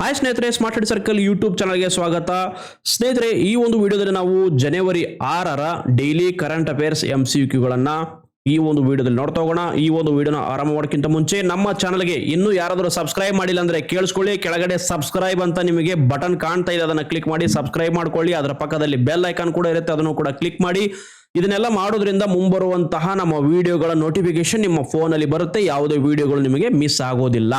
Hi ಸ್ನೇಹಿತರೆ smart head circle YouTube ಚಾನಲ್ಗೆ ಸ್ವಾಗತ. ಸ್ನೇಹಿತರೆ, ಈ ಒಂದು ವಿಡಿಯೋದಲ್ಲಿ ನಾವು ಜನವರಿ ಆರರ daily current affairs M C ಕ್ಯೂಗಳನ್ನು ಈ ಒಂದು ವಿಡಿಯೋದಲ್ಲಿ ನೋಡ್ತಾ ಹೋಗೋಣ. ಈ ಒಂದು ವಿಡಿಯೋನ ಆರಂಭ ಮಾಡೋಕ್ಕಿಂತ ಮುಂಚೆ ನಮ್ಮ ಚಾನಲ್ಗೆ ಇನ್ನೂ ಯಾರಾದರೂ ಸಬ್ಸ್ಕ್ರೈಬ್ ಮಾಡಿಲ್ಲ ಅಂದರೆ ಕೇಳಿಸ್ಕೊಳ್ಳಿ. ಕೆಳಗಡೆ ಸಬ್ಸ್ಕ್ರೈಬ್ ಅಂತ ನಿಮಗೆ ಬಟನ್ ಕಾಣ್ತಾ ಇದೆ, ಅದನ್ನು ಕ್ಲಿಕ್ ಮಾಡಿ ಸಬ್ಸ್ಕ್ರೈಬ್ ಮಾಡ್ಕೊಳ್ಳಿ. ಅದರ ಪಕ್ಕದಲ್ಲಿ ಬೆಲ್ ಐಕಾನ್ ಕೂಡ ಇರುತ್ತೆ, ಅದನ್ನು ಕೂಡ ಕ್ಲಿಕ್ ಮಾಡಿ. ಇದನ್ನೆಲ್ಲ ಮಾಡೋದ್ರಿಂದ ಮುಂಬರುವಂತಹ ನಮ್ಮ ವಿಡಿಯೋಗಳ ನೋಟಿಫಿಕೇಶನ್ ನಿಮ್ಮ ಫೋನಲ್ಲಿ ಬರುತ್ತೆ. ಯಾವುದೇ ವಿಡಿಯೋಗಳು ನಿಮಗೆ ಮಿಸ್ ಆಗೋದಿಲ್ಲ.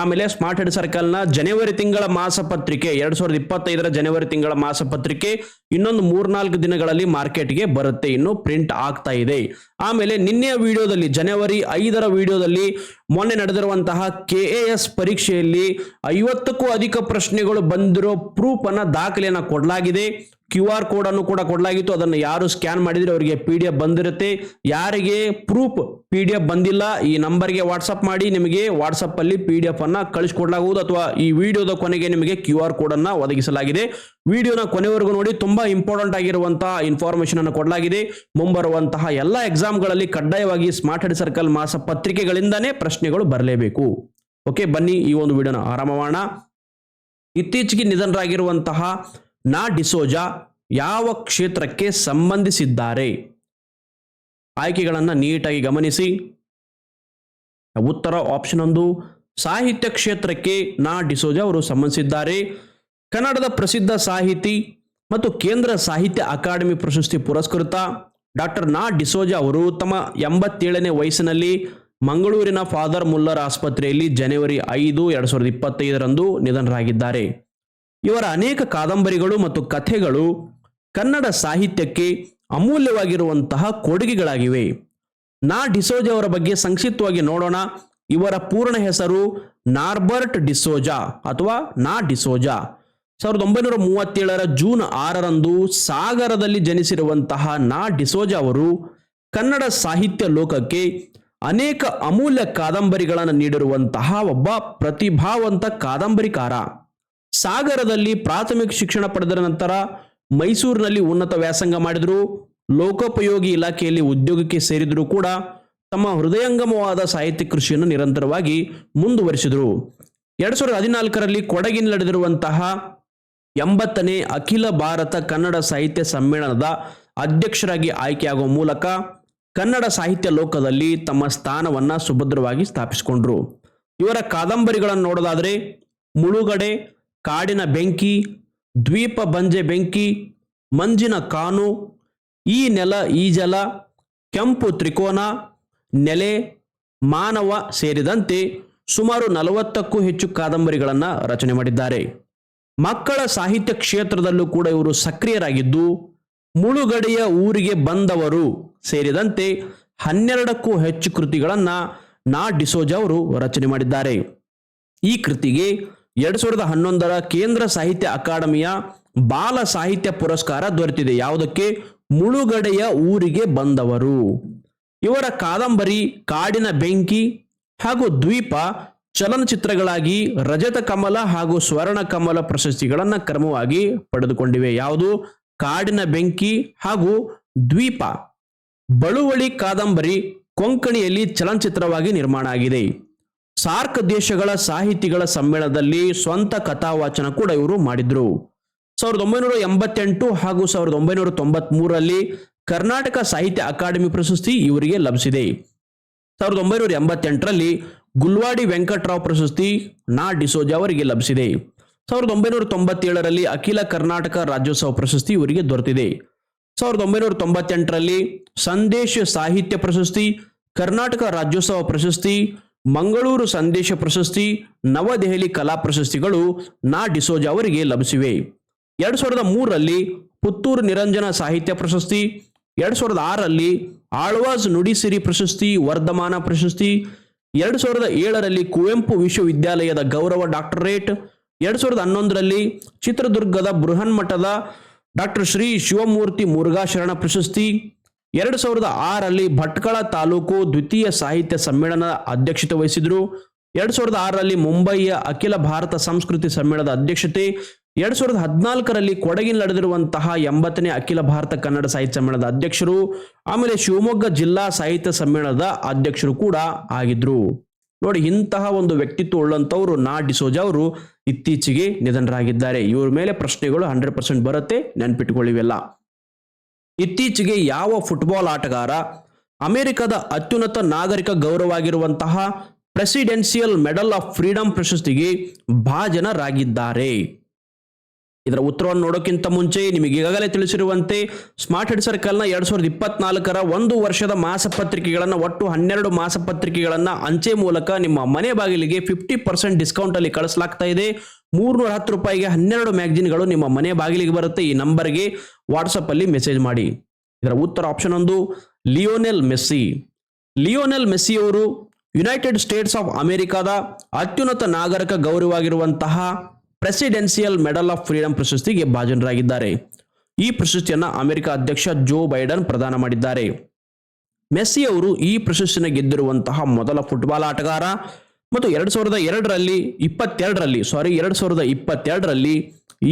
ಆಮೇಲೆ ಸ್ಮಾರ್ಟ್ ಹೆಡ್ ಸರ್ಕಲ್ನ ಜನವರಿ ತಿಂಗಳ ಮಾಸಪತ್ರಿಕೆ ಎರಡ್ ಸಾವಿರದ ಇಪ್ಪತ್ತೈದರ ಜನವರಿ ತಿಂಗಳ ಮಾಸಪತ್ರಿಕೆ ಇನ್ನೊಂದು ಮೂರ್ನಾಲ್ಕು ದಿನಗಳಲ್ಲಿ ಮಾರ್ಕೆಟ್ಗೆ ಬರುತ್ತೆ, ಇನ್ನು ಪ್ರಿಂಟ್ ಆಗ್ತಾ ಇದೆ. ಆಮೇಲೆ ನಿನ್ನೆಯ ವಿಡಿಯೋದಲ್ಲಿ ಜನವರಿ ಐದರ ವಿಡಿಯೋದಲ್ಲಿ ಮೊನ್ನೆ ನಡೆದಿರುವಂತಹ ಕೆ ಎ ಎಸ್ ಪರೀಕ್ಷೆಯಲ್ಲಿ ಐವತ್ತಕ್ಕೂ ಅಧಿಕ ಪ್ರಶ್ನೆಗಳು ಬಂದಿರೋ ಪ್ರೂಫ್ ಅನ್ನ ದಾಖಲೆಯನ್ನ ಕೊಡಲಾಗಿದೆ. ಕ್ಯೂ ಆರ್ ಕೋಡ್ ಅನ್ನು ಕೂಡ ಕೊಡಲಾಗಿತ್ತು. ಅದನ್ನು ಯಾರು ಸ್ಕ್ಯಾನ್ ಮಾಡಿದ್ರೆ ಅವರಿಗೆ ಪಿ ಡಿ ಎಫ್ ಬಂದಿರುತ್ತೆ. ಯಾರಿಗೆ ಪ್ರೂಫ್ ಪಿ ಡಿ ಎಫ್ ಬಂದಿಲ್ಲ, ಈ ನಂಬರ್ಗೆ ವಾಟ್ಸಪ್ ಮಾಡಿ, ನಿಮಗೆ ವಾಟ್ಸಪ್ ಅಲ್ಲಿ ಪಿ ಡಿ ಎಫ್ ಅನ್ನ ಕಳಿಸ್ಕೊಡ್ಲಾಗುವುದು ಅಥವಾ ಈ ವಿಡಿಯೋದ ಕೊನೆಗೆ ನಿಮಗೆ ಕ್ಯೂ ಆರ್ ಕೋಡ್ ಅನ್ನ ಒದಗಿಸಲಾಗಿದೆ. ವಿಡಿಯೋನ ಕೊನೆವರೆಗೂ ನೋಡಿ, ತುಂಬಾ ಇಂಪಾರ್ಟೆಂಟ್ ಆಗಿರುವಂತಹ ಇನ್ಫಾರ್ಮೇಶನ್ ಅನ್ನು ಕೊಡಲಾಗಿದೆ. ಮುಂಬರುವಂತಹ ಎಲ್ಲ ಎಕ್ಸಾಮ್ಗಳಲ್ಲಿ ಕಡ್ಡಾಯವಾಗಿ ಸ್ಮಾರ್ಟ್ ಹೆಡ್ ಸರ್ಕಲ್ ಮಾಸ ಪತ್ರಿಕೆಗಳಿಂದಾನೇ ಪ್ರಶ್ನೆಗಳು ಬರಲೇಬೇಕು. ಓಕೆ, ಬನ್ನಿ ಈ ಒಂದು ವಿಡಿಯೋನ ಆರಾಮವಾಣ ಇತ್ತೀಚೆಗೆ ನಿಧನರಾಗಿರುವಂತಹ ನಾ ಡಿಸೋಜಾ ಯಾವ ಕ್ಷೇತ್ರಕ್ಕೆ ಸಂಬಂಧಿಸಿದ್ದಾರೆ? ಆಯ್ಕೆಗಳನ್ನು ನೀಟಾಗಿ ಗಮನಿಸಿ. ಉತ್ತರ ಆಪ್ಷನ್ ಒಂದು, ಸಾಹಿತ್ಯ ಕ್ಷೇತ್ರಕ್ಕೆ ನಾ ಡಿಸೋಜಾ ಅವರು ಸಂಬಂಧಿಸಿದ್ದಾರೆ. ಕನ್ನಡದ ಪ್ರಸಿದ್ಧ ಸಾಹಿತಿ ಮತ್ತು ಕೇಂದ್ರ ಸಾಹಿತ್ಯ ಅಕಾಡೆಮಿ ಪ್ರಶಸ್ತಿ ಪುರಸ್ಕೃತ ಡಾಕ್ಟರ್ ನಾ ಡಿಸೋಜಾ ಅವರು ತಮ್ಮ ಎಂಬತ್ತೇಳನೇ ವಯಸ್ಸಿನಲ್ಲಿ ಮಂಗಳೂರಿನ ಫಾದರ್ ಮುಲ್ಲರ್ ಆಸ್ಪತ್ರೆಯಲ್ಲಿ ಜನವರಿ ಐದು, ಎರಡು ಸಾವಿರದ ಇಪ್ಪತ್ತೈದರಂದು ನಿಧನರಾಗಿದ್ದಾರೆ. ಇವರ ಅನೇಕ ಕಾದಂಬರಿಗಳು ಮತ್ತು ಕಥೆಗಳು ಕನ್ನಡ ಸಾಹಿತ್ಯಕ್ಕೆ ಅಮೂಲ್ಯವಾಗಿರುವಂತಹ ಕೊಡುಗೆಗಳಾಗಿವೆ. ನಾ ಡಿಸೋಜ ಅವರ ಬಗ್ಗೆ ಸಂಕ್ಷಿಪ್ತವಾಗಿ ನೋಡೋಣ. ಇವರ ಪೂರ್ಣ ಹೆಸರು ನಾರ್ಬರ್ಟ್ ಡಿಸೋಜಾ ಅಥವಾ ನಾ ಡಿಸೋಜಾ. ಸಾವಿರದ ಒಂಬೈನೂರ ಮೂವತ್ತೇಳರ ಜೂನ್ ಆರರಂದು ಸಾಗರದಲ್ಲಿ ಜನಿಸಿರುವಂತಹ ನಾ ಡಿಸೋಜಾ ಅವರು ಕನ್ನಡ ಸಾಹಿತ್ಯ ಲೋಕಕ್ಕೆ ಅನೇಕ ಅಮೂಲ್ಯ ಕಾದಂಬರಿಗಳನ್ನು ನೀಡಿರುವಂತಹ ಒಬ್ಬ ಪ್ರತಿಭಾವಂತ ಕಾದಂಬರಿಕಾರ. ಸಾಗರದಲ್ಲಿ ಪ್ರಾಥಮಿಕ ಶಿಕ್ಷಣ ಪಡೆದ ನಂತರ ಮೈಸೂರಿನಲ್ಲಿ ಉನ್ನತ ವ್ಯಾಸಂಗ ಮಾಡಿದರು. ಲೋಕೋಪಯೋಗಿ ಇಲಾಖೆಯಲ್ಲಿ ಉದ್ಯೋಗಕ್ಕೆ ಸೇರಿದರೂ ಕೂಡ ತಮ್ಮ ಹೃದಯಂಗಮವಾದ ಸಾಹಿತ್ಯ ಕೃಷಿಯನ್ನು ನಿರಂತರವಾಗಿ ಮುಂದುವರಿಸಿದರು. ಎರಡ್ ಸಾವಿರದ ಹದಿನಾಲ್ಕರಲ್ಲಿ ಕೊಡಗಿನಲ್ಲಿ ನಡೆದಿರುವಂತಹ ಎಂಬತ್ತನೇ ಅಖಿಲ ಭಾರತ ಕನ್ನಡ ಸಾಹಿತ್ಯ ಸಮ್ಮೇಳನದ ಅಧ್ಯಕ್ಷರಾಗಿ ಆಯ್ಕೆಯಾಗುವ ಮೂಲಕ ಕನ್ನಡ ಸಾಹಿತ್ಯ ಲೋಕದಲ್ಲಿ ತಮ್ಮ ಸ್ಥಾನವನ್ನು ಸುಭದ್ರವಾಗಿ ಸ್ಥಾಪಿಸಿಕೊಂಡರು. ಇವರ ಕಾದಂಬರಿಗಳನ್ನು ನೋಡೋದಾದರೆ ಮುಳುಗಡೆ ಕಾಡಿನ ಬೆಂಕಿ, ದ್ವೀಪ ಬಂಜೆ ಬೆಂಕಿ, ಮಂಜಿನ ಕಾನು, ಈ ನೆಲ, ಈ ಜಲ, ಕೆಂಪು ತ್ರಿಕೋನ, ನೆಲೆ, ಮಾನವ ಸೇರಿದಂತೆ ಸುಮಾರು ನಲವತ್ತಕ್ಕೂ ಹೆಚ್ಚು ಕಾದಂಬರಿಗಳನ್ನು ರಚನೆ ಮಾಡಿದ್ದಾರೆ. ಮಕ್ಕಳ ಸಾಹಿತ್ಯ ಕ್ಷೇತ್ರದಲ್ಲೂ ಕೂಡ ಇವರು ಸಕ್ರಿಯರಾಗಿದ್ದು, ಮುಳುಗಡೆಯ ಊರಿಗೆ ಬಂದವರು ಸೇರಿದಂತೆ ಹನ್ನೆರಡಕ್ಕೂ ಹೆಚ್ಚು ಕೃತಿಗಳನ್ನು ನಾ ಡಿಸೋಜ ಅವರು ರಚನೆ ಮಾಡಿದ್ದಾರೆ. ಈ ಕೃತಿಗೆ ಎರಡ್ ಸಾವಿರದ ಹನ್ನೊಂದರ ಕೇಂದ್ರ ಸಾಹಿತ್ಯ ಅಕಾಡೆಮಿಯ ಬಾಲ ಸಾಹಿತ್ಯ ಪುರಸ್ಕಾರ ದೊರೆತಿದೆ. ಯಾವುದಕ್ಕೆ? ಮುಳುಗಡೆಯ ಊರಿಗೆ ಬಂದವರು. ಇವರ ಕಾದಂಬರಿ, ಕಾಡಿನ ಬೆಂಕಿ ಹಾಗೂ ದ್ವೀಪ, ಚಲನಚಿತ್ರಗಳಾಗಿ ರಜತ ಕಮಲ ಹಾಗೂ ಸ್ವರ್ಣ ಕಮಲ ಪ್ರಶಸ್ತಿಗಳನ್ನು ಕ್ರಮವಾಗಿ ಪಡೆದುಕೊಂಡಿವೆ. ಯಾವುದು? ಕಾಡಿನ ಬೆಂಕಿ ಹಾಗೂ ದ್ವೀಪ. ಬಳುವಳಿ ಕಾದಂಬರಿ ಕೊಂಕಣಿಯಲ್ಲಿ ಚಲನಚಿತ್ರವಾಗಿ ನಿರ್ಮಾಣ ಆಗಿದೆ. ಸಾರ್ಕ್ ದೇಶಗಳ ಸಾಹಿತಿಗಳ ಸಮ್ಮೇಳನದಲ್ಲಿ ಸ್ವಂತ ಕಥಾವಾಚನ ಕೂಡ ಇವರು ಮಾಡಿದ್ರು. ಸಾವಿರದ ಒಂಬೈನೂರ ಎಂಬತ್ತೆಂಟು ಹಾಗೂ ಸಾವಿರದ ಒಂಬೈನೂರ ತೊಂಬತ್ ಮೂರರಲ್ಲಿ ಕರ್ನಾಟಕ ಸಾಹಿತ್ಯ ಅಕಾಡೆಮಿ ಪ್ರಶಸ್ತಿ ಇವರಿಗೆ ಲಭಿಸಿದೆ. ಸಾವಿರದ ಒಂಬೈನೂರ ಎಂಬತ್ತೆಂಟರಲ್ಲಿ ಗುಲ್ವಾಡಿ ವೆಂಕಟರಾವ್ ಪ್ರಶಸ್ತಿ ನಾ ಡಿಸೋಜಾ ಅವರಿಗೆ ಲಭಿಸಿದೆ. ಸಾವಿರದ ಒಂಬೈನೂರ ತೊಂಬತ್ತೇಳರಲ್ಲಿ ಅಖಿಲ ಕರ್ನಾಟಕ ರಾಜ್ಯೋತ್ಸವ ಪ್ರಶಸ್ತಿ ಇವರಿಗೆ ದೊರೆತಿದೆ. ಸಾವಿರದ ಒಂಬೈನೂರ ತೊಂಬತ್ತೆಂಟರಲ್ಲಿ ಸಂದೇಶ ಸಾಹಿತ್ಯ ಪ್ರಶಸ್ತಿ, ಕರ್ನಾಟಕ ರಾಜ್ಯೋತ್ಸವ ಪ್ರಶಸ್ತಿ ಮಂಗಳೂರು ಸಂದೇಶ ಪ್ರಶಸ್ತಿ, ನವದೆಹಲಿ ಕಲಾ ಪ್ರಶಸ್ತಿಗಳು ನಾ ಡಿಸೋಜಾ ಅವರಿಗೆ ಲಭಿಸಿವೆ. ಎರಡು ಸಾವಿರದ ಮೂರರಲ್ಲಿ ಪುತ್ತೂರು ನಿರಂಜನ ಸಾಹಿತ್ಯ ಪ್ರಶಸ್ತಿ, ಎರಡು ಸಾವಿರದ ಆರರಲ್ಲಿ ಆಳ್ವಾಸ್ ನುಡಿಸಿರಿ ಪ್ರಶಸ್ತಿ, ವರ್ಧಮಾನ ಪ್ರಶಸ್ತಿ, ಎರಡು ಸಾವಿರದ ಏಳರಲ್ಲಿ ಕುವೆಂಪು ವಿಶ್ವವಿದ್ಯಾಲಯದ ಗೌರವ ಡಾಕ್ಟರೇಟ್, ಎರಡು ಸಾವಿರದ ಹನ್ನೊಂದರಲ್ಲಿ ಚಿತ್ರದುರ್ಗದ ಬೃಹನ್ಮಠದ ಡಾಕ್ಟರ್ ಶ್ರೀ ಶಿವಮೂರ್ತಿ ಮುರುಘಾಶರಣ ಪ್ರಶಸ್ತಿ ಎರಡು ಸಾವಿರದ ಆರಲ್ಲಿ ಭಟ್ಕಳ ತಾಲೂಕು ದ್ವಿತೀಯ ಸಾಹಿತ್ಯ ಸಮ್ಮೇಳನದ ಅಧ್ಯಕ್ಷತೆ ವಹಿಸಿದ್ರು. ಎರಡು ಸಾವಿರದ ಆರರಲ್ಲಿ ಮುಂಬಯಿಯ ಅಖಿಲ ಭಾರತ ಸಂಸ್ಕೃತಿ ಸಮ್ಮೇಳನದ ಅಧ್ಯಕ್ಷತೆ. ಎರಡು ಸಾವಿರದ ಹದಿನಾಲ್ಕರಲ್ಲಿ ಕೊಡಗಿನ ನಡೆದಿರುವಂತಹ ಎಂಬತ್ತನೇ ಅಖಿಲ ಭಾರತ ಕನ್ನಡ ಸಾಹಿತ್ಯ ಸಮ್ಮೇಳನದ ಅಧ್ಯಕ್ಷರು. ಆಮೇಲೆ ಶಿವಮೊಗ್ಗ ಜಿಲ್ಲಾ ಸಾಹಿತ್ಯ ಸಮ್ಮೇಳನದ ಅಧ್ಯಕ್ಷರು ಕೂಡ ಆಗಿದ್ರು. ನೋಡಿ, ಇಂತಹ ಒಂದು ವ್ಯಕ್ತಿತ್ವ ಉಳ್ಳಂತವರು ನಾ ಡಿಸೋಜ ಅವರು ಇತ್ತೀಚೆಗೆ ನಿಧನರಾಗಿದ್ದಾರೆ. ಇವರ ಮೇಲೆ ಪ್ರಶ್ನೆಗಳು ಹಂಡ್ರೆಡ್ ಪರ್ಸೆಂಟ್ ಬರುತ್ತೆ, ನೆನ್ಪಿಟ್ಕೊಳ್ಳಿವೆಲ್ಲ. ಇತ್ತೀಚೆಗೆ ಯಾವ ಫುಟ್ಬಾಲ್ ಆಟಗಾರ ಅಮೆರಿಕದ ಅತ್ಯುನ್ನತ ನಾಗರಿಕ ಗೌರವವಾಗಿರುವಂತಹ ಪ್ರೆಸಿಡೆನ್ಸಿಯಲ್ ಮೆಡಲ್ ಆಫ್ ಫ್ರೀಡಂ ಪ್ರಶಸ್ತಿಗೆ ಭಾಜನರಾಗಿದ್ದಾರೆ? ಇದರ ಉತ್ತರವನ್ನು ನೋಡೋಕ್ಕಿಂತ ಮುಂಚೆ ನಿಮಗೆ ಈಗಾಗಲೇ ತಿಳಿಸಿರುವಂತೆ ಸ್ಮಾರ್ಟ್ ಹೆಡ್ ಸರ್ಕಲ್ನ ಎರಡ್ ಸಾವಿರದ ಇಪ್ಪತ್ನಾಲ್ಕರ ಒಂದು ವರ್ಷದ ಮಾಸಪತ್ರಿಕೆಗಳನ್ನು ಒಟ್ಟು ಹನ್ನೆರಡು ಮಾಸಪತ್ರಿಕೆಗಳನ್ನು ಅಂಚೆ ಮೂಲಕ ನಿಮ್ಮ ಮನೆ ಬಾಗಿಲಿಗೆ ಫಿಫ್ಟಿ ಪರ್ಸೆಂಟ್ ಡಿಸ್ಕೌಂಟ್ ಅಲ್ಲಿ ಕಳಿಸಲಾಗ್ತಾ ಇದೆ. ಮೂರ್ನೂರ ಹತ್ತು ರೂಪಾಯಿಗೆ ಹನ್ನೆರಡು ಮ್ಯಾಗ್ಜಿನ್ಗಳು ನಿಮ್ಮ ಮನೆ ಬಾಗಿಲಿಗೆ ಬರುತ್ತೆ. ಈ ನಂಬರ್ಗೆ ವಾಟ್ಸಪ್ಪಲ್ಲಿ ಮೆಸೇಜ್ ಮಾಡಿ. ಇದರ ಉತ್ತರ ಆಪ್ಷನ್ ಒಂದು, ಲಿಯೋನೆಲ್ ಮೆಸ್ಸಿ. ಲಿಯೋನೆಲ್ ಮೆಸ್ಸಿ ಅವರು ಯುನೈಟೆಡ್ ಸ್ಟೇಟ್ಸ್ ಆಫ್ ಅಮೆರಿಕಾದ ಅತ್ಯುನ್ನತ ನಾಗರಿಕ ಗೌರವವಾಗಿರುವಂತಹ ಪ್ರೆಸಿಡೆನ್ಸಿಯಲ್ ಮೆಡಲ್ ಆಫ್ ಫ್ರೀಡಂ ಪ್ರಶಸ್ತಿಗೆ ಭಾಜನರಾಗಿದ್ದಾರೆ. ಈ ಪ್ರಶಸ್ತಿಯನ್ನು ಅಮೆರಿಕ ಅಧ್ಯಕ್ಷ ಜೋ ಬೈಡನ್ ಪ್ರದಾನ ಮಾಡಿದ್ದಾರೆ. ಮೆಸ್ಸಿ ಅವರು ಈ ಪ್ರಶಸ್ತಿನ ಗೆದ್ದಿರುವಂತಹ ಮೊದಲ ಫುಟ್ಬಾಲ್ ಆಟಗಾರ ಮತ್ತು ಎರಡು ಸಾವಿರದ ಎರಡರಲ್ಲಿ, ಇಪ್ಪತ್ತೆರಡರಲ್ಲಿ ಸಾರಿ ಎರಡು ಸಾವಿರದ ಇಪ್ಪತ್ತೆರಡರಲ್ಲಿ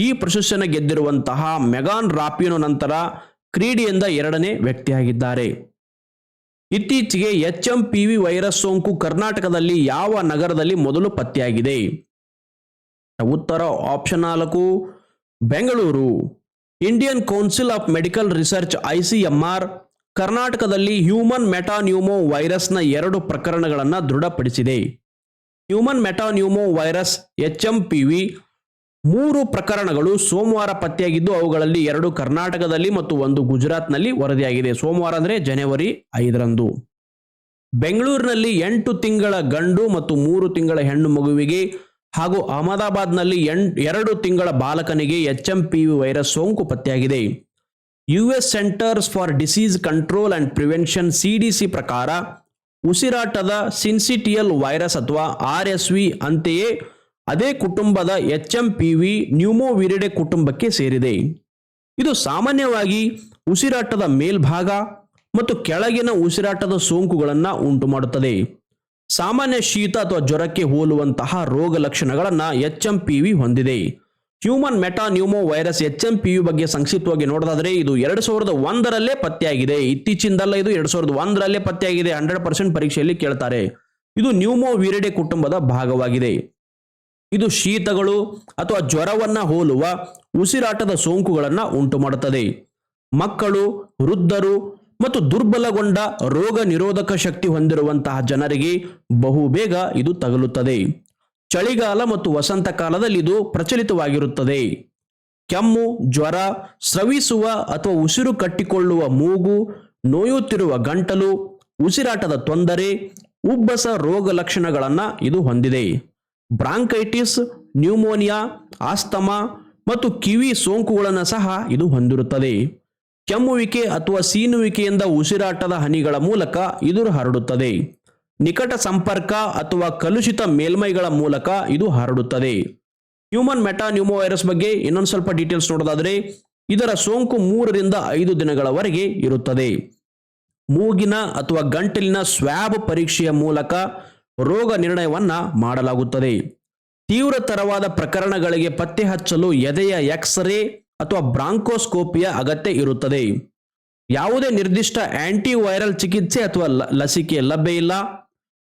ಈ ಪ್ರಶಸ್ತಿಯನ್ನು ಗೆದ್ದಿರುವಂತಹ ಮೆಗಾನ್ ರಾಪಿನೋ ನಂತರ ಕ್ರೀಡೆಯಿಂದ ಎರಡನೇ ವ್ಯಕ್ತಿಯಾಗಿದ್ದಾರೆ. ಇತ್ತೀಚೆಗೆ H M P V virus ಸೋಂಕು ಕರ್ನಾಟಕದಲ್ಲಿ ಯಾವ ನಗರದಲ್ಲಿ ಮೊದಲು ಪತ್ತೆಯಾಗಿದೆ? ಉತ್ತರ ಆಪ್ಷನ್ ನಾಲ್ಕು, Bengaluru. Indian council of medical research ICMR ಕರ್ನಾಟಕದಲ್ಲಿ ಹ್ಯೂಮನ್ ಮೆಟಾನ್ಯೂಮೋ ವೈರಸ್ನ ಎರಡು ಪ್ರಕರಣಗಳನ್ನು ದೃಢಪಡಿಸಿದೆ. Human metapneumo virus H M P V ಮೂರು ಪ್ರಕರಣಗಳು ಸೋಮವಾರ ಪತ್ತೆಯಾಗಿದ್ದು, ಅವುಗಳಲ್ಲಿ ಎರಡು ಕರ್ನಾಟಕದಲ್ಲಿ ಮತ್ತು ಒಂದು ಗುಜರಾತ್ನಲ್ಲಿ ವರದಿಯಾಗಿದೆ. ಸೋಮವಾರ ಅಂದರೆ ಜನವರಿ ಐದರಂದು. ಬೆಂಗಳೂರಿನಲ್ಲಿ ಎಂಟು ತಿಂಗಳ ಗಂಡು ಮತ್ತು ಮೂರು ತಿಂಗಳ ಹೆಣ್ಣು ಮಗುವಿಗೆ ಹಾಗೂ ಅಹಮದಾಬಾದ್ನಲ್ಲಿ ಎರಡು ತಿಂಗಳ ಬಾಲಕನಿಗೆ H M P V virus ಸೋಂಕು ಪತ್ತೆಯಾಗಿದೆ. US centers for disease control and prevention CDC ಪ್ರಕಾರ, ಉಸಿರಾಟದ ಸಿನ್ಸಿಟಿಯಲ್ ವೈರಸ್ ಅಥವಾ ಆರ್ ಎಸ್ ವಿ ಅಂತೆಯೇ ಅದೇ ಕುಟುಂಬದ H M P V pneumoviridae ಕುಟುಂಬಕ್ಕೆ ಸೇರಿದೆ. ಇದು ಸಾಮಾನ್ಯವಾಗಿ ಉಸಿರಾಟದ ಮೇಲ್ಭಾಗ ಮತ್ತು ಕೆಳಗಿನ ಉಸಿರಾಟದ ಸೋಂಕುಗಳನ್ನು ಉಂಟು ಮಾಡುತ್ತದೆ ಸಾಮಾನ್ಯ ಶೀತ ಅಥವಾ ಜ್ವರಕ್ಕೆ ಹೋಲುವಂತಹ ರೋಗ ಲಕ್ಷಣಗಳನ್ನು ಎಚ್ ಎಂ ಪಿ ವಿ ಹೊಂದಿದೆ. Human metapneumo virus H M P U ಬಗ್ಗೆ ಸಂಕ್ಷಿಪ್ತವಾಗಿ ನೋಡೋದಾದ್ರೆ ಇದು ಎರಡು ಸಾವಿರದ ಒಂದರಲ್ಲೇ ಪತ್ತೆಯಾಗಿದೆ. ಇತ್ತೀಚಿಂದಲ್ಲ ಇದು ಎರಡು ಸಾವಿರದ ಒಂದರಲ್ಲೇ ಪತ್ತೆಯಾಗಿದೆ. ಹಂಡ್ರೆಡ್ ಪರ್ಸೆಂಟ್ ಪರೀಕ್ಷೆಯಲ್ಲಿ ಕೇಳ್ತಾರೆ. ಇದು ನ್ಯೂಮೋ ವಿರಿಡೆ ಕುಟುಂಬದ ಭಾಗವಾಗಿದೆ. ಇದು ಶೀತಗಳು ಅಥವಾ ಜ್ವರವನ್ನ ಹೋಲುವ ಉಸಿರಾಟದ ಸೋಂಕುಗಳನ್ನು ಉಂಟು ಮಾಡುತ್ತದೆ ಮಕ್ಕಳು, ವೃದ್ಧರು ಮತ್ತು ದುರ್ಬಲಗೊಂಡ ರೋಗ ನಿರೋಧಕ ಶಕ್ತಿ ಹೊಂದಿರುವಂತಹ ಜನರಿಗೆ ಬಹುಬೇಗ ಇದು ತಗಲುತ್ತದೆ. ಚಳಿಗಾಲ ಮತ್ತು ವಸಂತ ಕಾಲದಲ್ಲಿ ಇದು ಪ್ರಚಲಿತವಾಗಿರುತ್ತದೆ. ಕೆಮ್ಮು, ಜ್ವರ, ಸ್ರವಿಸುವ ಅಥವಾ ಉಸಿರು ಕಟ್ಟಿಕೊಳ್ಳುವ ಮೂಗು, ನೋಯುತ್ತಿರುವ ಗಂಟಲು, ಉಸಿರಾಟದ ತೊಂದರೆ, ಉಬ್ಬಸ ರೋಗ ಲಕ್ಷಣಗಳನ್ನು ಇದು ಹೊಂದಿದೆ. ಬ್ರಾಂಕೈಟಿಸ್, ನ್ಯೂಮೋನಿಯಾ, ಆಸ್ತಮಾ ಮತ್ತು ಕಿವಿ ಸೋಂಕುಗಳನ್ನು ಸಹ ಇದು ಹೊಂದಿರುತ್ತದೆ. ಕೆಮ್ಮುವಿಕೆ ಅಥವಾ ಸೀನುವಿಕೆಯಿಂದ ಉಸಿರಾಟದ ಹನಿಗಳ ಮೂಲಕ ಇದು ಹರಡುತ್ತದೆ. ನಿಕಟ ಸಂಪರ್ಕ ಅಥವಾ ಕಲುಷಿತ ಮೇಲ್ಮೈಗಳ ಮೂಲಕ ಇದು ಹರಡುತ್ತದೆ. ಹ್ಯೂಮನ್ ಮೆಟಾನ್ಯೂಮೋ ವೈರಸ್ ಬಗ್ಗೆ ಇನ್ನೊಂದು ಸ್ವಲ್ಪ ಡೀಟೇಲ್ಸ್ ನೋಡೋದಾದರೆ, ಇದರ ಸೋಂಕು ಮೂರರಿಂದ ಐದು ದಿನಗಳವರೆಗೆ ಇರುತ್ತದೆ. ಮೂಗಿನ ಅಥವಾ ಗಂಟಲಿನ ಸ್ವ್ಯಾಬ್ ಪರೀಕ್ಷೆಯ ಮೂಲಕ ರೋಗ ನಿರ್ಣಯವನ್ನು ಮಾಡಲಾಗುತ್ತದೆ. ತೀವ್ರತರವಾದ ಪ್ರಕರಣಗಳಿಗೆ ಪತ್ತೆ ಹಚ್ಚಲು ಎದೆಯ ಎಕ್ಸ್ರೇ ಅಥವಾ ಬ್ರಾಂಕೋಸ್ಕೋಪಿಯ ಅಗತ್ಯ ಇರುತ್ತದೆ. ಯಾವುದೇ ನಿರ್ದಿಷ್ಟ ಆಂಟಿ ವೈರಲ್ ಚಿಕಿತ್ಸೆ ಅಥವಾ ಲಸಿಕೆ ಲಭ್ಯ ಇಲ್ಲ.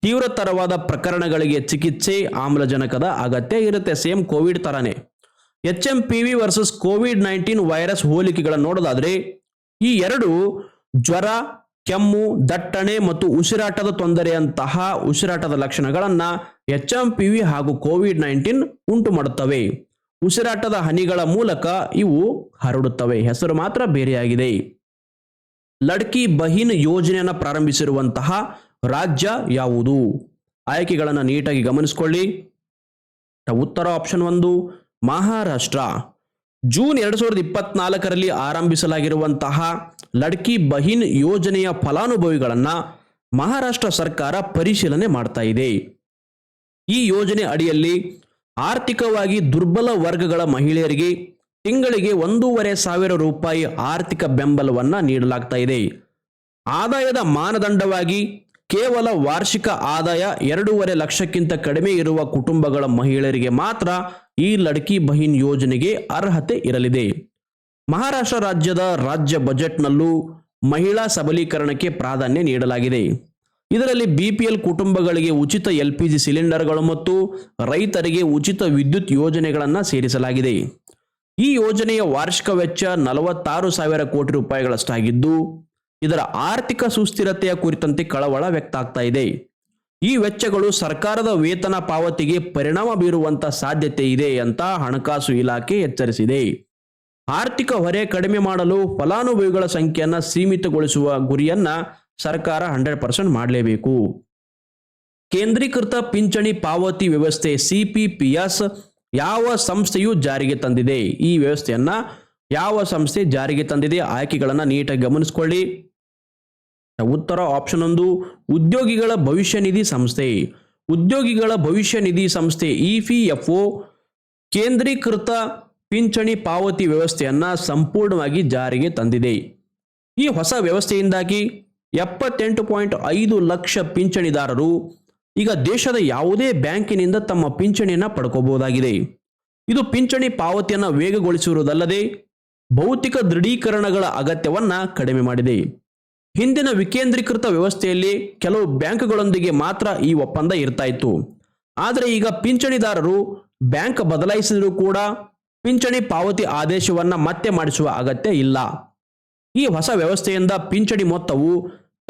ತೀವ್ರತರವಾದ ಪ್ರಕರಣಗಳಿಗೆ ಚಿಕಿತ್ಸೆ ಆಮ್ಲಜನಕದ ಅಗತ್ಯ ಇರುತ್ತೆ. ಸೇಮ್ ಕೋವಿಡ್ ತರಾನೇ. H M P V versus covid nineteen virus ಹೋಲಿಕೆಗಳನ್ನು ನೋಡೋದಾದ್ರೆ, ಈ ಎರಡು ಜ್ವರ, ಕೆಮ್ಮು, ದಟ್ಟಣೆ ಮತ್ತು ಉಸಿರಾಟದ ತೊಂದರೆಯಂತಹ ಉಸಿರಾಟದ ಲಕ್ಷಣಗಳನ್ನು ಎಚ್ ಎಂ ಪಿ ವಿ ಹಾಗೂ ಕೋವಿಡ್ ನೈನ್ಟೀನ್ ಉಂಟು ಮಾಡುತ್ತವೆ ಉಸಿರಾಟದ ಹನಿಗಳ ಮೂಲಕ ಇವು ಹರಡುತ್ತವೆ. ಹೆಸರು ಮಾತ್ರ ಬೇರೆಯಾಗಿದೆ. ಲಡ್ಕಿ ಬಹಿನ್ ಯೋಜನೆಯನ್ನು ಪ್ರಾರಂಭಿಸಿರುವಂತಹ ರಾಜ್ಯ ಯಾವುದು? ಆಯ್ಕೆಗಳನ್ನು ನೀಟಾಗಿ ಗಮನಿಸಿಕೊಳ್ಳಿ. ಉತ್ತರ ಆಪ್ಷನ್ ಒಂದು, ಮಹಾರಾಷ್ಟ್ರ. ಜೂನ್ ಎರಡು ಸಾವಿರದ ಇಪ್ಪತ್ನಾಲ್ಕರಲ್ಲಿ ಆರಂಭಿಸಲಾಗಿರುವಂತಹ ಲಡ್ಕಿ ಬಹಿನ್ ಯೋಜನೆಯ ಫಲಾನುಭವಿಗಳನ್ನು ಮಹಾರಾಷ್ಟ್ರ ಸರ್ಕಾರ ಪರಿಶೀಲನೆ ಮಾಡ್ತಾ ಇದೆ. ಈ ಯೋಜನೆ ಅಡಿಯಲ್ಲಿ ಆರ್ಥಿಕವಾಗಿ ದುರ್ಬಲ ವರ್ಗಗಳ ಮಹಿಳೆಯರಿಗೆ ತಿಂಗಳಿಗೆ ಒಂದೂವರೆ ಸಾವಿರ ರೂಪಾಯಿ ಆರ್ಥಿಕ ಬೆಂಬಲವನ್ನು ನೀಡಲಾಗ್ತಾ ಇದೆ. ಆದಾಯದ ಮಾನದಂಡವಾಗಿ ಕೇವಲ ವಾರ್ಷಿಕ ಆದಾಯ ಎರಡೂವರೆ ಲಕ್ಷಕ್ಕಿಂತ ಕಡಿಮೆ ಇರುವ ಕುಟುಂಬಗಳ ಮಹಿಳೆಯರಿಗೆ ಮಾತ್ರ ಈ ಲಡ್ಕಿ ಬಹಿನ್ ಯೋಜನೆಗೆ ಅರ್ಹತೆ ಇರಲಿದೆ. ಮಹಾರಾಷ್ಟ್ರ ರಾಜ್ಯದ ರಾಜ್ಯ ಬಜೆಟ್ನಲ್ಲೂ ಮಹಿಳಾ ಸಬಲೀಕರಣಕ್ಕೆ ಪ್ರಾಧಾನ್ಯ ನೀಡಲಾಗಿದೆ. ಇದರಲ್ಲಿ ಬಿಪಿಎಲ್ ಕುಟುಂಬಗಳಿಗೆ ಉಚಿತ ಎಲ್ಪಿಜಿ ಸಿಲಿಂಡರ್ಗಳು ಮತ್ತು ರೈತರಿಗೆ ಉಚಿತ ವಿದ್ಯುತ್ ಯೋಜನೆಗಳನ್ನು ಸೇರಿಸಲಾಗಿದೆ. ಈ ಯೋಜನೆಯ ವಾರ್ಷಿಕ ವೆಚ್ಚ ನಲವತ್ತಾರು ಸಾವಿರ ಕೋಟಿ ರೂಪಾಯಿಗಳಷ್ಟಾಗಿದ್ದು, ಇದರ ಆರ್ಥಿಕ ಸುಸ್ಥಿರತೆಯ ಕುರಿತಂತೆ ಕಳವಳ ವ್ಯಕ್ತ ಆಗ್ತಾ ಇದೆ. ಈ ವೆಚ್ಚಗಳು ಸರ್ಕಾರದ ವೇತನ ಪಾವತಿಗೆ ಪರಿಣಾಮ ಬೀರುವಂತ ಸಾಧ್ಯತೆ ಇದೆ ಅಂತ ಹಣಕಾಸು ಇಲಾಖೆ ಎಚ್ಚರಿಸಿದೆ. ಆರ್ಥಿಕ ಹೊರೆ ಕಡಿಮೆ ಮಾಡಲು ಫಲಾನುಭವಿಗಳ ಸಂಖ್ಯೆಯನ್ನು ಸೀಮಿತಗೊಳಿಸುವ ಗುರಿಯನ್ನ ಸರ್ಕಾರ ಹಂಡ್ರೆಡ್ ಪರ್ಸೆಂಟ್ ಮಾಡಲೇಬೇಕು. ಕೇಂದ್ರೀಕೃತ ಪಿಂಚಣಿ ಪಾವತಿ ವ್ಯವಸ್ಥೆ ಸಿಪಿಪಿಎಸ್ ಯಾವ ಸಂಸ್ಥೆಯು ಜಾರಿಗೆ ತಂದಿದೆ? ಈ ವ್ಯವಸ್ಥೆಯನ್ನ ಯಾವ ಸಂಸ್ಥೆ ಜಾರಿಗೆ ತಂದಿದೆ? ಆಯ್ಕೆಗಳನ್ನು ನೀಟಾಗಿ ಗಮನಿಸಿಕೊಳ್ಳಿ. ಉತ್ತರ ಆಪ್ಷನ್ ಒಂದು, ಉದ್ಯೋಗಿಗಳ ಭವಿಷ್ಯ ನಿಧಿ ಸಂಸ್ಥೆ. ಉದ್ಯೋಗಿಗಳ ಭವಿಷ್ಯ ನಿಧಿ ಸಂಸ್ಥೆ ಇಪಿಎಫ್ಒ ಕೇಂದ್ರೀಕೃತ ಪಿಂಚಣಿ ಪಾವತಿ ವ್ಯವಸ್ಥೆಯನ್ನ ಸಂಪೂರ್ಣವಾಗಿ ಜಾರಿಗೆ ತಂದಿದೆ. ಈ ಹೊಸ ವ್ಯವಸ್ಥೆಯಿಂದಾಗಿ ಎಪ್ಪತ್ತೆಂಟು ಪಾಯಿಂಟ್ ಐದು ಲಕ್ಷ ಪಿಂಚಣಿದಾರರು ಈಗ ದೇಶದ ಯಾವುದೇ ಬ್ಯಾಂಕಿನಿಂದ ತಮ್ಮ ಪಿಂಚಣಿಯನ್ನು ಪಡ್ಕೋಬಹುದಾಗಿದೆ. ಇದು ಪಿಂಚಣಿ ಪಾವತಿಯನ್ನು ವೇಗಗೊಳಿಸಿರುವುದಲ್ಲದೆ ಭೌತಿಕ ದೃಢೀಕರಣಗಳ ಅಗತ್ಯವನ್ನು ಕಡಿಮೆ ಮಾಡಿದೆ. ಹಿಂದಿನ ವಿಕೇಂದ್ರೀಕೃತ ವ್ಯವಸ್ಥೆಯಲ್ಲಿ ಕೆಲವು ಬ್ಯಾಂಕ್ಗಳೊಂದಿಗೆ ಮಾತ್ರ ಈ ಒಪ್ಪಂದ ಇರ್ತಾ ಇತ್ತು. ಆದರೆ ಈಗ ಪಿಂಚಣಿದಾರರು ಬ್ಯಾಂಕ್ ಬದಲಾಯಿಸಿದರೂ ಕೂಡ ಪಿಂಚಣಿ ಪಾವತಿ ಆದೇಶವನ್ನು ಮತ್ತೆ ಮಾಡಿಸುವ ಅಗತ್ಯ ಇಲ್ಲ. ಈ ಹೊಸ ವ್ಯವಸ್ಥೆಯಿಂದ ಪಿಂಚಣಿ ಮೊತ್ತವು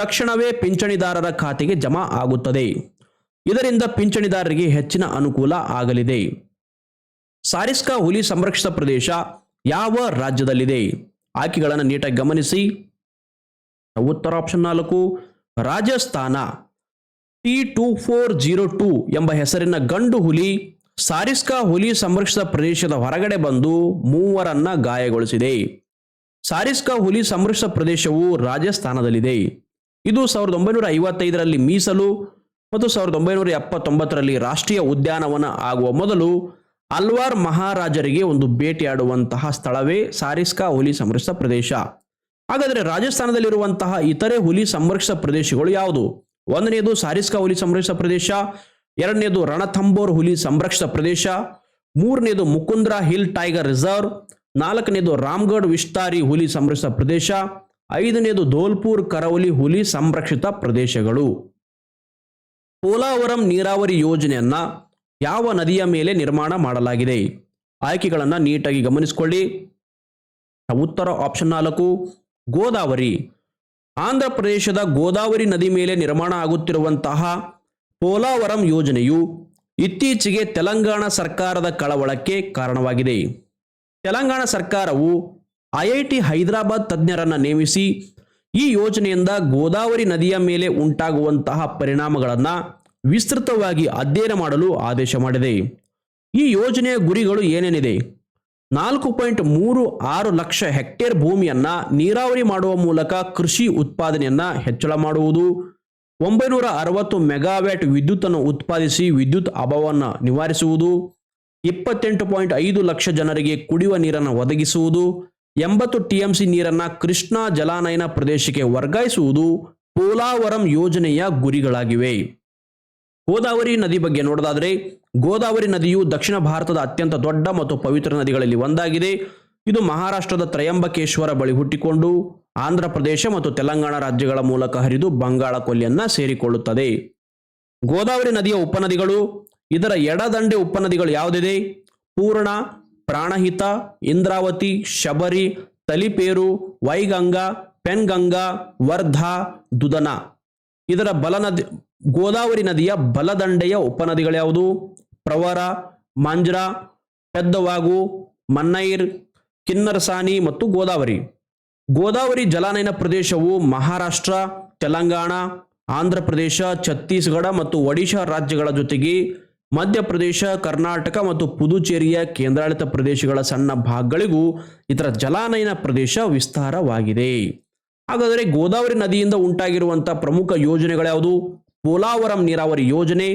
ತಕ್ಷಣವೇ ಪಿಂಚಣಿದಾರರ ಖಾತೆಗೆ ಜಮಾ ಆಗುತ್ತದೆ. ಇದರಿಂದ ಪಿಂಚಣಿದಾರರಿಗೆ ಹೆಚ್ಚಿನ ಅನುಕೂಲ ಆಗಲಿದೆ. ಸಾರಿಸ್ಕಾ ಹುಲಿ ಸಂರಕ್ಷಿತ ಪ್ರದೇಶ ಯಾವ ರಾಜ್ಯದಲ್ಲಿದೆ? ಆಯ್ಕೆಗಳನ್ನು ನೀಟಾಗಿ ಗಮನಿಸಿ. ಉತ್ತರ ಆಪ್ಷನ್ ನಾಲ್ಕು, Rajasthan. T two four zero two ಎಂಬ ಹೆಸರಿನ ಗಂಡು ಹುಲಿ ಸಾರಿಸ್ಕಾ ಹುಲಿ ಸಂರಕ್ಷಿತ ಪ್ರದೇಶದ ಹೊರಗಡೆ ಬಂದು ಮೂವರನ್ನ ಗಾಯಗೊಳಿಸಿದೆ. ಸಾರಿಸ್ಕಾ ಹುಲಿ ಸಂರಕ್ಷಿತ ಪ್ರದೇಶವು ರಾಜಸ್ಥಾನದಲ್ಲಿದೆ. ಇದು ಸಾವಿರದ ಒಂಬೈನೂರ ಐವತ್ತೈದರಲ್ಲಿ ಮೀಸಲು ಮತ್ತು ಸಾವಿರದ ಒಂಬೈನೂರ ಎಪ್ಪತ್ತೊಂಬತ್ತರಲ್ಲಿ ರಾಷ್ಟ್ರೀಯ ಉದ್ಯಾನವನ ಆಗುವ ಮೊದಲು ಅಲ್ವಾರ್ ಮಹಾರಾಜರಿಗೆ ಒಂದು ಭೇಟಿಯಾಡುವಂತಹ ಸ್ಥಳವೇ ಸಾರಿಸ್ಕಾ ಹುಲಿ ಸಂರಕ್ಷಿತ ಪ್ರದೇಶ. ಹಾಗಾದರೆ ರಾಜಸ್ಥಾನದಲ್ಲಿರುವಂತಹ ಇತರೆ ಹುಲಿ ಸಂರಕ್ಷಿತ ಪ್ರದೇಶಗಳು ಯಾವುದು? ಒಂದನೆಯದು ಸಾರಿಸ್ಕಾ ಹುಲಿ ಸಂರಕ್ಷಿತ ಪ್ರದೇಶ ಎರಡನೇದು ರಣಥಂಬೋರ್ ಹುಲಿ ಸಂರಕ್ಷಿತ ಪ್ರದೇಶ, ಮೂರನೆಯದು ಮುಕುಂದ್ರ ಹಿಲ್ ಟೈಗರ್ ರಿಸರ್ವ್ ನಾಲ್ಕನೇದು ರಾಮ್ಗಢ್ ವಿಸ್ತಾರಿ ಹುಲಿ ಸಂರಕ್ಷಿತ ಪ್ರದೇಶ ಐದನೇದು ಧೋಲ್ಪುರ್ ಕರವಲಿ ಹುಲಿ ಸಂರಕ್ಷಿತ ಪ್ರದೇಶಗಳು. ಪೋಲಾವರಂ ನೀರಾವರಿ ಯೋಜನೆಯನ್ನ ಯಾವ ನದಿಯ ಮೇಲೆ ನಿರ್ಮಾಣ ಮಾಡಲಾಗಿದೆ? ಆಯ್ಕೆಗಳನ್ನು ನೀಟಾಗಿ ಗಮನಿಸಿಕೊಳ್ಳಿ. ಉತ್ತರ ಆಪ್ಷನ್ ನಾಲ್ಕು, ಗೋದಾವರಿ. ಆಂಧ್ರ ಪ್ರದೇಶದ ಗೋದಾವರಿ ನದಿ ಮೇಲೆ ನಿರ್ಮಾಣ ಆಗುತ್ತಿರುವಂತಹ ಪೋಲಾವರಂ ಯೋಜನೆಯು ಇತ್ತೀಚೆಗೆ ತೆಲಂಗಾಣ ಸರ್ಕಾರದ ಕಳವಳಕ್ಕೆ ಕಾರಣವಾಗಿದೆ. ತೆಲಂಗಾಣ ಸರ್ಕಾರವು ಐಐಟಿ ಹೈದರಾಬಾದ್ ತಜ್ಞರನ್ನು ನೇಮಿಸಿ ಈ ಯೋಜನೆಯಿಂದ ಗೋದಾವರಿ ನದಿಯ ಮೇಲೆ ಉಂಟಾಗುವಂತಹ ಪರಿಣಾಮಗಳನ್ನು ವಿಸ್ತೃತವಾಗಿ ಅಧ್ಯಯನ ಮಾಡಲು ಆದೇಶ ಮಾಡಿದೆ. ಈ ಯೋಜನೆಯ ಗುರಿಗಳು ಏನೇನಿದೆ? ನಾಲ್ಕು ಪಾಯಿಂಟ್ ಮೂರು ಆರು ಲಕ್ಷ ಹೆಕ್ಟೇರ್ ಭೂಮಿಯನ್ನು ನೀರಾವರಿ ಮಾಡುವ ಮೂಲಕ ಕೃಷಿ ಉತ್ಪಾದನೆಯನ್ನ ಹೆಚ್ಚಳ ಮಾಡುವುದು, ಒಂಬೈನೂರ ಅರವತ್ತು ಮೆಗಾವ್ಯಾಟ್ ವಿದ್ಯುತ್ತನ್ನು ಉತ್ಪಾದಿಸಿ ವಿದ್ಯುತ್ ಅಭಾವವನ್ನು ನಿವಾರಿಸುವುದು, ಇಪ್ಪತ್ತೆಂಟು ಪಾಯಿಂಟ್ ಐದು ಲಕ್ಷ ಜನರಿಗೆ ಕುಡಿಯುವ ನೀರನ್ನು ಒದಗಿಸುವುದು ಎಂಬತ್ತು ಟಿಎಂಸಿ ನೀರನ್ನ ಕೃಷ್ಣಾ ಜಲಾನಯನ ಪ್ರದೇಶಕ್ಕೆ ವರ್ಗಾಯಿಸುವುದು ಪೋಲಾವರಂ ಯೋಜನೆಯ ಗುರಿಗಳಾಗಿವೆ. ಗೋದಾವರಿ ನದಿ ಬಗ್ಗೆ ನೋಡೋದಾದರೆ, ಗೋದಾವರಿ ನದಿಯು ದಕ್ಷಿಣ ಭಾರತದ ಅತ್ಯಂತ ದೊಡ್ಡ ಮತ್ತು ಪವಿತ್ರ ನದಿಗಳಲ್ಲಿ ಒಂದಾಗಿದೆ. ಇದು ಮಹಾರಾಷ್ಟ್ರದ ತ್ರಯಂಬಕೇಶ್ವರ ಬಳಿ ಹುಟ್ಟಿಕೊಂಡು, ಆಂಧ್ರ ಪ್ರದೇಶ ಮತ್ತು ತೆಲಂಗಾಣ ರಾಜ್ಯಗಳ ಮೂಲಕ ಹರಿದು ಬಂಗಾಳ ಕೊಲ್ಲಿಯನ್ನ ಸೇರಿಕೊಳ್ಳುತ್ತದೆ. ಗೋದಾವರಿ ನದಿಯ ಉಪನದಿಗಳು, ಇದರ ಎಡದಂಡೆ ಉಪನದಿಗಳು ಯಾವುದಿದೆ? ಪೂರ್ಣ ಪ್ರಾಣಹಿತ, ಇಂದ್ರಾವತಿ, ಶಬರಿ, ತಲಿಪೇರು, ವೈಗಂಗಾ, ಪೆನ್ಗಂಗಾ, ವರ್ಧಾ, ದುದನ. ಇದರ ಬಲನದಿ ಗೋದಾವರಿ ನದಿಯ ಬಲದಂಡೆಯ ಉಪನದಿಗಳ್ಯಾವುದು ಪ್ರವರ, ಮಾಂಜ್ರಾ, ಪೆದ್ದವಾಗು, ಮನ್ನೈರ್, ಕಿನ್ನರಸಾನಿ ಮತ್ತು ಗೋದಾವರಿ. ಗೋದಾವರಿ ಜಲಾನಯನ ಪ್ರದೇಶವು ಮಹಾರಾಷ್ಟ್ರ, ತೆಲಂಗಾಣ ಆಂಧ್ರ ಪ್ರದೇಶ ಛತ್ತೀಸ್ಗಢ ಮತ್ತು ಒಡಿಶಾ ರಾಜ್ಯಗಳ ಜೊತೆಗೆ ಮಧ್ಯಪ್ರದೇಶ, ಕರ್ನಾಟಕ ಮತ್ತು ಪುದುಚೇರಿಯ ಕೇಂದ್ರಾಡಳಿತ ಪ್ರದೇಶಗಳ ಸಣ್ಣ ಭಾಗಗಳಿಗೂ ಇದರ ಜಲಾನಯನ ಪ್ರದೇಶ ವಿಸ್ತಾರವಾಗಿದೆ. ಹಾಗಾದರೆ ಗೋದಾವರಿ ನದಿಯಿಂದ ಉಂಟಾಗಿರುವಂತಹ ಪ್ರಮುಖ ಯೋಜನೆಗಳ್ಯಾವುದು ಪೋಲಾವರಂ ನೀರಾವರಿ ಯೋಜನೆ,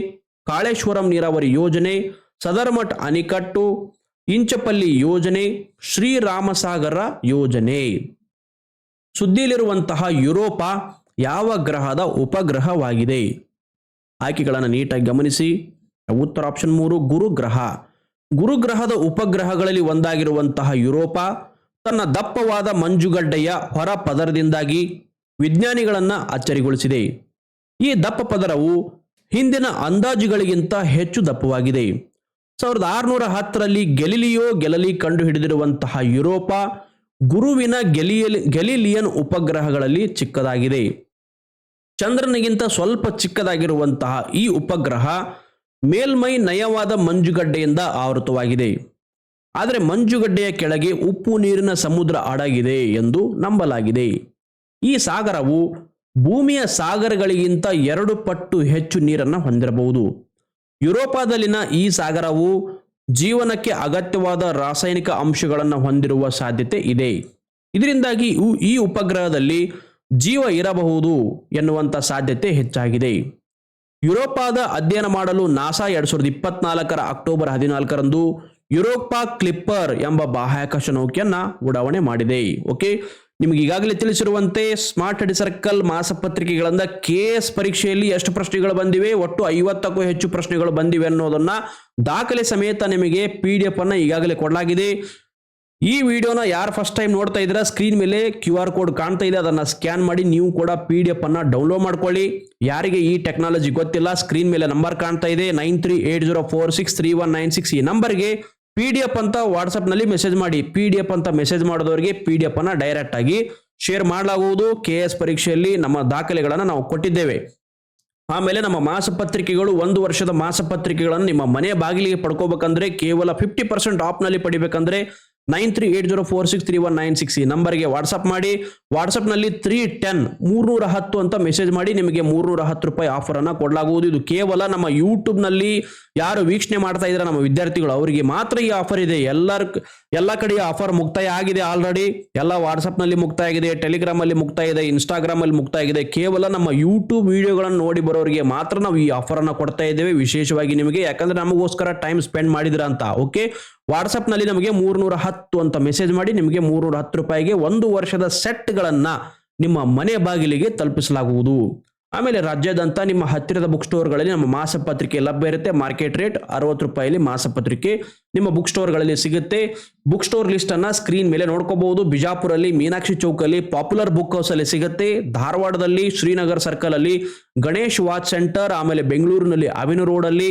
ಕಾಳೇಶ್ವರಂ ನೀರಾವರಿ ಯೋಜನೆ, ಸದರ್ಮಠ್ ಅಣಿಕಟ್ಟು ಇಂಚಪಲ್ಲಿ ಯೋಜನೆ, ಶ್ರೀರಾಮಸಾಗರ ಯೋಜನೆ. ಸುದ್ದಿಯಲ್ಲಿರುವಂತಹ ಯುರೋಪ ಯಾವ ಗ್ರಹದ ಉಪಗ್ರಹವಾಗಿದೆ? ಆಯ್ಕೆಗಳನ್ನು ನೀಟಾಗಿ ಗಮನಿಸಿ. ಉತ್ತರ ಆಪ್ಷನ್ ಮೂರು, ಗುರುಗ್ರಹ. ಗುರುಗ್ರಹದ ಉಪಗ್ರಹಗಳಲ್ಲಿ ಒಂದಾಗಿರುವಂತಹ ಯುರೋಪ, ತನ್ನ ದಪ್ಪವಾದ ಮಂಜುಗಡ್ಡೆಯ ಹೊರ ಪದರದಿಂದಾಗಿ ವಿಜ್ಞಾನಿಗಳನ್ನು ಅಚ್ಚರಿಗೊಳಿಸಿದೆ. ಈ ದಪ್ಪ ಪದರವು ಹಿಂದಿನ ಅಂದಾಜುಗಳಿಗಿಂತ ಹೆಚ್ಚು ದಪ್ಪವಾಗಿದೆ. ಸಾವಿರದ ಆರುನೂರ ಹತ್ತರಲ್ಲಿ ಗೆಲಿಲಿಯೋ ಗೆಲಲಿ ಕಂಡುಹಿಡಿದಿರುವಂತಹ ಯುರೋಪ, ಗುರುವಿನ ಗೆಲಿಯಲಿ, ಗೆಲಿಲಿಯನ್ ಉಪಗ್ರಹಗಳಲ್ಲಿ ಚಿಕ್ಕದಾಗಿದೆ. ಚಂದ್ರನಿಗಿಂತ ಸ್ವಲ್ಪ ಚಿಕ್ಕದಾಗಿರುವಂತಹ ಈ ಉಪಗ್ರಹ ಮೇಲ್ಮೈ ನಯವಾದ ಮಂಜುಗಡ್ಡೆಯಿಂದ ಆವೃತವಾಗಿದೆ. ಆದರೆ ಮಂಜುಗಡ್ಡೆಯ ಕೆಳಗೆ ಉಪ್ಪು ನೀರಿನ ಸಮುದ್ರ ಅಡಗಿದೆ ಎಂದು ನಂಬಲಾಗಿದೆ. ಈ ಸಾಗರವು ಭೂಮಿಯ ಸಾಗರಗಳಿಗಿಂತ ಎರಡು ಪಟ್ಟು ಹೆಚ್ಚು ನೀರನ್ನು ಹೊಂದಿರಬಹುದು. ಯುರೋಪಾದಲ್ಲಿನ ಈ ಸಾಗರವು ಜೀವನಕ್ಕೆ ಅಗತ್ಯವಾದ ರಾಸಾಯನಿಕ ಅಂಶಗಳನ್ನು ಹೊಂದಿರುವ ಸಾಧ್ಯತೆ ಇದೆ. ಇದರಿಂದಾಗಿ ಈ ಉಪಗ್ರಹದಲ್ಲಿ ಜೀವ ಇರಬಹುದು ಎನ್ನುವಂಥ ಸಾಧ್ಯತೆ ಹೆಚ್ಚಾಗಿದೆ. ಯುರೋಪಾದ ಅಧ್ಯಯನ ಮಾಡಲು ನಾಸಾ ಎರಡ್ ಸಾವಿರದ ಇಪ್ಪತ್ನಾಲ್ಕರ ಅಕ್ಟೋಬರ್ ಹದಿನಾಲ್ಕರಂದು ಯುರೋಪಾ ಕ್ಲಿಪ್ಪರ್ ಎಂಬ ಬಾಹ್ಯಾಕಾಶ ನೌಕೆಯನ್ನ ಉಡಾವಣೆ ಮಾಡಿದೆ. ಓಕೆ? ನಿಮಗೆ ಈಗಾಗಲೇ ತಿಳಿಸಿರುವಂತೆ ಸ್ಮಾರ್ಟ್ ಅಡಿ ಸರ್ಕಲ್ ಮಾಸಪತ್ರಿಕೆಗಳಿಂದ ಕೆ ಎಸ್ ಪರೀಕ್ಷೆಯಲ್ಲಿ ಎಷ್ಟು ಪ್ರಶ್ನೆಗಳು ಬಂದಿವೆ? ಒಟ್ಟು ಐವತ್ತಕ್ಕೂ ಹೆಚ್ಚು ಪ್ರಶ್ನೆಗಳು ಬಂದಿವೆ ಅನ್ನೋದನ್ನ ದಾಖಲೆ ಸಮೇತ ನಿಮಗೆ ಪಿ ಡಿ ಎಫ್ ಅನ್ನ ಈಗಾಗಲೇ ಕೊಡಲಾಗಿದೆ. ಈ ವಿಡಿಯೋನ ಯಾರು ಫಸ್ಟ್ ಟೈಮ್ ನೋಡ್ತಾ ಇದ್ದೀರಾ ಸ್ಕ್ರೀನ್ ಮೇಲೆ ಕ್ಯೂ ಆರ್ ಕೋಡ್ ಕಾಣ್ತಾ ಇದೆ, ಅದನ್ನ ಸ್ಕ್ಯಾನ್ ಮಾಡಿ ನೀವು ಕೂಡ ಪಿ ಡಿ ಎಫ್ ಅನ್ನ ಡೌನ್ಲೋಡ್ ಮಾಡ್ಕೊಳ್ಳಿ. ಯಾರಿಗೆ ಈ ಟೆಕ್ನಾಲಜಿ ಗೊತ್ತಿಲ್ಲ ಸ್ಕ್ರೀನ್ ಮೇಲೆ ನಂಬರ್ ಕಾಣ್ತಾ ಇದೆ nine three eight zero four six three one nine six ಈ ನಂಬರ್ಗೆ ಪಿ ಡಿ ಎಫ್ ಅಂತ ವಾಟ್ಸಪ್ನಲ್ಲಿ ಮೆಸೇಜ್ ಮಾಡಿ. ಪಿ ಡಿ ಎಫ್ ಅಂತ ಮೆಸೇಜ್ ಮಾಡಿದವರಿಗೆ ಪಿ ಡಿ ಎಫ್ ಅನ್ನ ಡೈರೆಕ್ಟ್ ಆಗಿ ಶೇರ್ ಮಾಡಲಾಗುವುದು. ಕೆ ಎಸ್ ಪರೀಕ್ಷೆಯಲ್ಲಿ ನಮ್ಮ ದಾಖಲೆಗಳನ್ನು ನಾವು ಕೊಟ್ಟಿದ್ದೇವೆ. ಆಮೇಲೆ ನಮ್ಮ ಮಾಸಪತ್ರಿಕೆಗಳು ಒಂದು ವರ್ಷದ ಮಾಸಪತ್ರಿಕೆಗಳನ್ನು ನಿಮ್ಮ ಮನೆ ಬಾಗಿಲಿಗೆ ಪಡ್ಕೋಬೇಕಂದ್ರೆ ಕೇವಲ ಫಿಫ್ಟಿ ಪರ್ಸೆಂಟ್ ಆಫ್ನಲ್ಲಿ ಪಡಿಬೇಕಂದ್ರೆ nine three eight zero four six three one nine six ಈ ನಂಬರ್ಗೆ ವಾಟ್ಸಪ್ ಮಾಡಿ. ವಾಟ್ಸಪ್ನಲ್ಲಿ ತ್ರೀ ಟೆನ್ ಮೂರ್ನೂರ ಹತ್ತು ಅಂತ ಮೆಸೇಜ್ ಮಾಡಿ ನಿಮಗೆ ಮೂರ್ನೂರ ಹತ್ತು ರೂಪಾಯಿ ಆಫರ್ ಅನ್ನ ಕೊಡಲಾಗುವುದು. ಇದು ಕೇವಲ ನಮ್ಮ ಯೂಟ್ಯೂಬ್ನಲ್ಲಿ ಯಾರು ವೀಕ್ಷಣೆ ಮಾಡ್ತಾ ಇದ್ದಾರೆ ನಮ್ಮ ವಿದ್ಯಾರ್ಥಿಗಳು ಅವರಿಗೆ ಮಾತ್ರ ಈ ಆಫರ್ ಇದೆ. ಎಲ್ಲರ ಎಲ್ಲ ಕಡೆ ಆಫರ್ ಮುಕ್ತಾಯ ಆಗಿದೆ ಆಲ್ರೆಡಿ ಎಲ್ಲ ವಾಟ್ಸಪ್ನಲ್ಲಿ ಮುಕ್ತಾಯ ಆಗಿದೆ ಟೆಲಿಗ್ರಾಮ್ ಅಲ್ಲಿ ಮುಕ್ತಾಯ ಇದೆ ಇನ್ಸ್ಟಾಗ್ರಾಮ್ ಅಲ್ಲಿ ಮುಕ್ತಾಯ ಇದೆ ಕೇವಲ ನಮ್ಮ ಯೂಟ್ಯೂಬ್ ವಿಡಿಯೋಗಳನ್ನು ನೋಡಿ ಬರೋರಿಗೆ ಮಾತ್ರ ನಾವು ಈ ಆಫರ್ ಅನ್ನ ಕೊಡ್ತಾ ಇದ್ದೇವೆ. ವಿಶೇಷವಾಗಿ ನಿಮಗೆ, ಯಾಕಂದ್ರೆ ನಮಗೋಸ್ಕರ ಟೈಮ್ ಸ್ಪೆಂಡ್ ಮಾಡಿದ್ರ ಅಂತ. ಓಕೆ ವಾಟ್ಸಪ್ನಲ್ಲಿ ನಮಗೆ ಮೂರ್ನೂರ ಹತ್ತು ಅಂತ ಮೆಸೇಜ್ ಮಾಡಿ ನಿಮಗೆ ಮೂರ್ನೂರ ಹತ್ತು ರೂಪಾಯಿಗೆ ಒಂದು ವರ್ಷದ ಸೆಟ್ಗಳನ್ನು ನಿಮ್ಮ ಮನೆ ಬಾಗಿಲಿಗೆ ತಲುಪಿಸಲಾಗುವುದು. ಆಮೇಲೆ ರಾಜ್ಯಾದ್ಯಂತ ನಿಮ್ಮ ಹತ್ತಿರದ ಬುಕ್ ಸ್ಟೋರ್ಗಳಲ್ಲಿ ನಮ್ಮ ಮಾಸಪತ್ರಿಕೆ ಲಭ್ಯ ಇರುತ್ತೆ. ಮಾರ್ಕೆಟ್ ರೇಟ್ ಅರವತ್ತು ರೂಪಾಯಿಲಿ ಮಾಸಪತ್ರಿಕೆ ನಿಮ್ಮ ಬುಕ್ ಸ್ಟೋರ್ಗಳಲ್ಲಿ ಸಿಗುತ್ತೆ. ಬುಕ್ ಸ್ಟೋರ್ ಲಿಸ್ಟ್ ಅನ್ನ ಸ್ಕ್ರೀನ್ ಮೇಲೆ ನೋಡ್ಕೋಬಹುದು. ಬಿಜಾಪುರಲ್ಲಿ ಮೀನಾಕ್ಷಿ ಚೌಕಲ್ಲಿ ಪಾಪ್ಯುಲರ್ ಬುಕ್ ಅಲ್ಲಿ ಸಿಗುತ್ತೆ. ಧಾರವಾಡದಲ್ಲಿ ಶ್ರೀನಗರ್ ಸರ್ಕಲ್ ಅಲ್ಲಿ ಗಣೇಶ್ ವಾಚ್ ಸೆಂಟರ್, ಆಮೇಲೆ ಬೆಂಗಳೂರಿನಲ್ಲಿ ಅವಿನ ರೋಡ್ ಅಲ್ಲಿ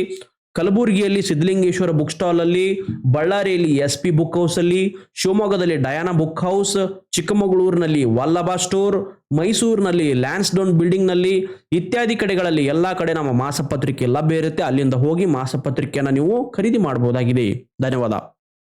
ಕಲಬುರಗಿಯಲ್ಲಿ ಸಿದ್ಧಲಿಂಗೇಶ್ವರ ಬುಕ್ ಸ್ಟಾಲ್ ಅಲ್ಲಿ, ಬಳ್ಳಾರಿಯಲ್ಲಿ ಎಸ್ ಪಿ ಬುಕ್ ಹೌಸ್ ಅಲ್ಲಿ, ಶಿವಮೊಗ್ಗದಲ್ಲಿ ಡಯಾನಾ ಬುಕ್ ಹೌಸ್ ಚಿಕ್ಕಮಗಳೂರಿನಲ್ಲಿ ವಲ್ಲಭ ಸ್ಟೋರ್ ಮೈಸೂರಿನಲ್ಲಿ ಲ್ಯಾನ್ಸ್ಡೌನ್ ಬಿಲ್ಡಿಂಗ್ನಲ್ಲಿ ಇತ್ಯಾದಿ ಕಡೆಗಳಲ್ಲಿ ಎಲ್ಲಾ ಕಡೆ ನಮ್ಮ ಮಾಸಪತ್ರಿಕೆ ಲಭ್ಯ ಇರುತ್ತೆ. ಅಲ್ಲಿಂದ ಹೋಗಿ ಮಾಸಪತ್ರಿಕೆಯನ್ನು ನೀವು ಖರೀದಿ ಮಾಡಬಹುದಾಗಿದೆ. ಧನ್ಯವಾದ.